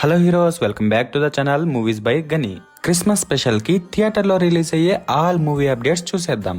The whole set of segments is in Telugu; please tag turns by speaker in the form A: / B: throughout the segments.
A: Hello heroes welcome back to the channel movies by Gani Christmas స్పెషల్కి థియేటర్లో రిలీజ్ అయ్యే ఆల్ మూవీ అప్డేట్స్ చూసేద్దాం.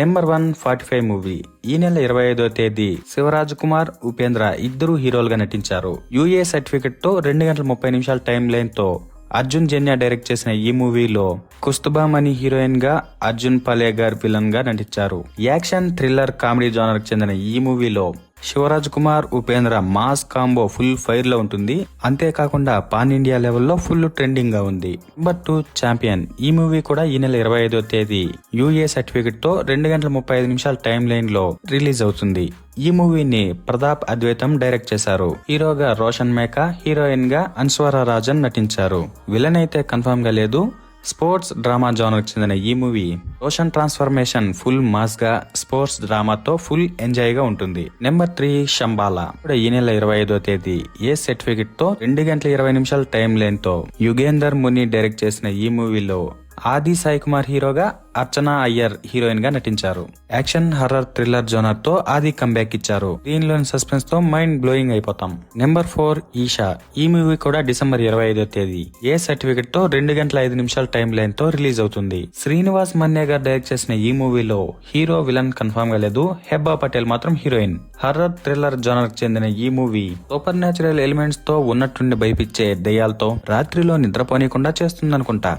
A: Number one forty five movie ఈ నెల ఇరవై ఐదో తేదీ శివరాజ్ కుమార్ ఉపేంద్ర ఇద్దరు హీరోలుగా నటించారు. యూఏ సర్టిఫికెట్తో రెండు గంటల ముప్పై నిమిషాల టైం లైన్తో అర్జున్ జన్య డైరెక్ట్ చేసిన ఈ మూవీలో కుస్తుబామణి హీరోయిన్గా అర్జున్ పలేగర్ విలన్గా నటించారు. యాక్షన్ థ్రిల్లర్ కామెడీ జోనర్ చెందిన ఈ మూవీలో Shivaraj Kumar Upendra mass combo full ఫైర్లో ఉంటుంది. అంతేకాకుండా పాన్ ఇండియా లెవెల్లో ఫుల్ ట్రెండింగ్గా ఉంది. బట్ టు ఛాంపియన్ ఈ మూవీ కూడా ఈ నెల ఇరవై ఐదో తేదీ యూఏ సర్టిఫికెట్తో రెండు గంటల ముప్పై ఐదు నిమిషాల టైం లైన్లో రిలీజ్ అవుతుంది. ఈ మూవీని ప్రతాప్ అద్వైతం డైరెక్ట్ చేశారు. హీరోగా రోషన్ మేకా హీరోయిన్గా అన్స్వరా రాజన్ నటించారు. విలన్ అయితే కన్ఫర్మ్గా లేదు. స్పోర్ట్స్ డ్రామా జోనర్ చెందిన ఈ మూవీ రోషన్ ట్రాన్స్ఫర్మేషన్ ఫుల్ మాస్గా స్పోర్ట్స్ డ్రామాతో ఫుల్ ఎంజాయ్గా ఉంటుంది. Number three Shambala. ఇప్పుడు ఈ నెల ఇరవై ఐదో తేదీ ఏ సర్టిఫికెట్తో రెండు గంటల ఇరవై నిమిషాల టైం లైన్తో యుగేందర్ ముని డైరెక్ట్ చేసిన ఈ మూవీలో ఆది సాయి కుమార్ హీరోగా అర్చనా అయ్యర్ హీరోయిన్గా నటించారు. యాక్షన్ హర్రర్ థ్రిల్లర్ జోనర్తో ఆది కంబ్యాక్ ఇచ్చారు. దీనిలోని సస్పెన్స్తో మైండ్ బ్లోయింగ్ అయిపోతాం. Number four Eesha. ఈ మూవీ కూడా డిసెంబర్ ఇరవై ఐదో తేదీ. ఏ సర్టిఫికెట్తో రెండు గంటల ఐదు నిమిషాల టైం లైన్తో రిలీజ్ అవుతుంది? శ్రీనివాస్ మన్య గారు డైరెక్ట్ చేసిన ఈ మూవీలో హీరో విలన్ కన్ఫర్మ్గా లేదు. హెబ్బా పటేల్ మాత్రం హీరోయిన్ హర్రర్ థ్రిల్లర్ జోనర్ చెందిన ఈ మూవీ సూపర్ న్యాచురల్ ఎలిమెంట్స్తో ఉన్నట్టుండి భయపించే దయ్యాలతో రాత్రిలో నిద్రపోనీయకుండా చేస్తుందనుకుంటా.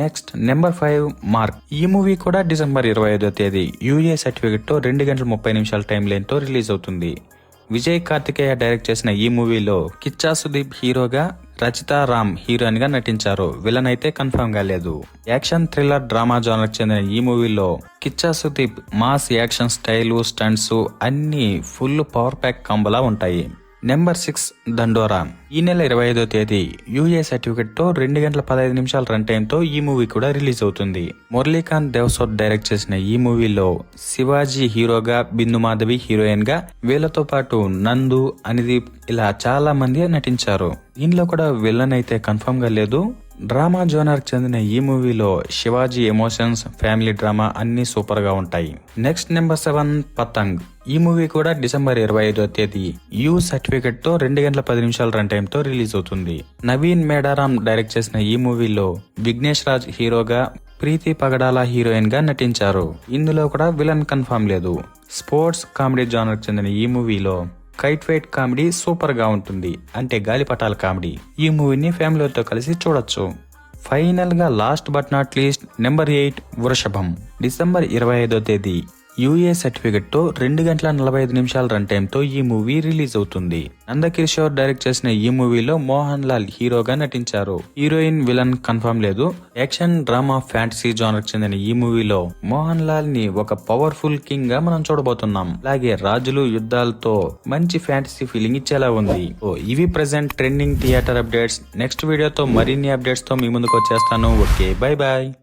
A: నెక్స్ట్ నెంబర్ ఫైవ్ మార్క్ ఈ మూవీ కూడా డిసెంబర్ ఇరవై ఐదో తేదీ. యూఏ సర్టిఫికెట్తో రెండు గంటల ముప్పై నిమిషాల టైం లైన్తో రిలీజ్ అవుతుంది. విజయ్ కార్తికేయ డైరెక్ట్ చేసిన ఈ మూవీలో కిచ్చా సుదీప్ హీరోగా రచిత రామ్ హీరోయిన్గా నటించారు. విలన్ అయితే కన్ఫర్మ్గా లేదు. యాక్షన్ థ్రిల్లర్ డ్రామా జోనర్ చెందిన ఈ మూవీలో Kichcha Sudeep mass action style stunts అన్ని ఫుల్ పవర్ ప్యాక్ కంబలా ఉంటాయి. నెంబర్ సిక్స్ దండోరా. ఈ నెల ఇరవై ఐదో తేదీ యూఏ సర్టిఫికెట్తో రెండు గంటల పదహైదు నిమిషాల రన్ టైమ్తో ఈ మూవీ కూడా రిలీజ్ అవుతుంది. మురళీకాంత్ దేవసోట్ డైరెక్ట్ చేసిన ఈ మూవీలో శివాజీ హీరోగా బిందు మాధవి హీరోయిన్గా వీళ్ళతో పాటు నందు అనిదీప్ ఇలా చాలా మంది నటించారు. దీనిలో కూడా విలన్ అయితే కన్ఫర్మ్గా లేదు. డ్రామా జోనర్కి చెందిన ఈ మూవీలో శివాజీ ఎమోషన్స్ ఫ్యామిలీ డ్రామా అన్ని సూపర్గా ఉంటాయి. Next number seven Patang. ఈ మూవీ కూడా డిసెంబర్ ఇరవై ఐదో తేదీ. యూ సర్టిఫికెట్తో రెండు గంటల పది నిమిషాల రన్ టైమ్తో రిలీజ్ అవుతుంది. నవీన్ మేడారాం డైరెక్ట్ చేసిన ఈ మూవీలో విఘ్నేష్ రాజ్ హీరోగా ప్రీతి పగడాల హీరోయిన్గా నటించారు. ఇందులో కూడా విలన్ కన్ఫర్మ్ లేదు. స్పోర్ట్స్ కామెడీ జానర్ చెందిన ఈ మూవీలో కైట్ వెయిట్ కామెడీ సూపర్గా ఉంటుంది. అంటే గాలిపటాల కామెడీ. ఈ మూవీని ఫ్యామిలీతో కలిసి చూడొచ్చు. ఫైనల్గా last but not least number eight Vrushabham. December ఇరవై ఐదో తేదీ. యూఏ సర్టిఫికెట్తో రెండు గంటల నలభై ఐదు నిమిషాల రన్ టైంతో ఈ మూవీ రిలీజ్ అవుతుంది. నందకిషోర్ డైరెక్ట్ చేసిన ఈ మూవీలో మోహన్ లాల్ హీరోగా నటించారు. హీరోయిన్ విలన్ కన్ఫర్మ్ లేదు. యాక్షన్ డ్రామా ఫ్యాంటసీ జానర్ చెందిన ఈ మూవీలో మోహన్ లాల్ని ఒక పవర్ఫుల్ కింగ్గా మనం చూడబోతున్నాం. అలాగే రాజులు యుద్ధాలతో మంచి ఫ్యాంటసీ ఫీలింగ్ ఇచ్చేలా ఉంది. ఓ ఇవి present trending theatre updates. Next వీడియోతో మరిన్ని అప్డేట్స్తో మీ ముందుకు వచ్చేస్తాను. Okay bye bye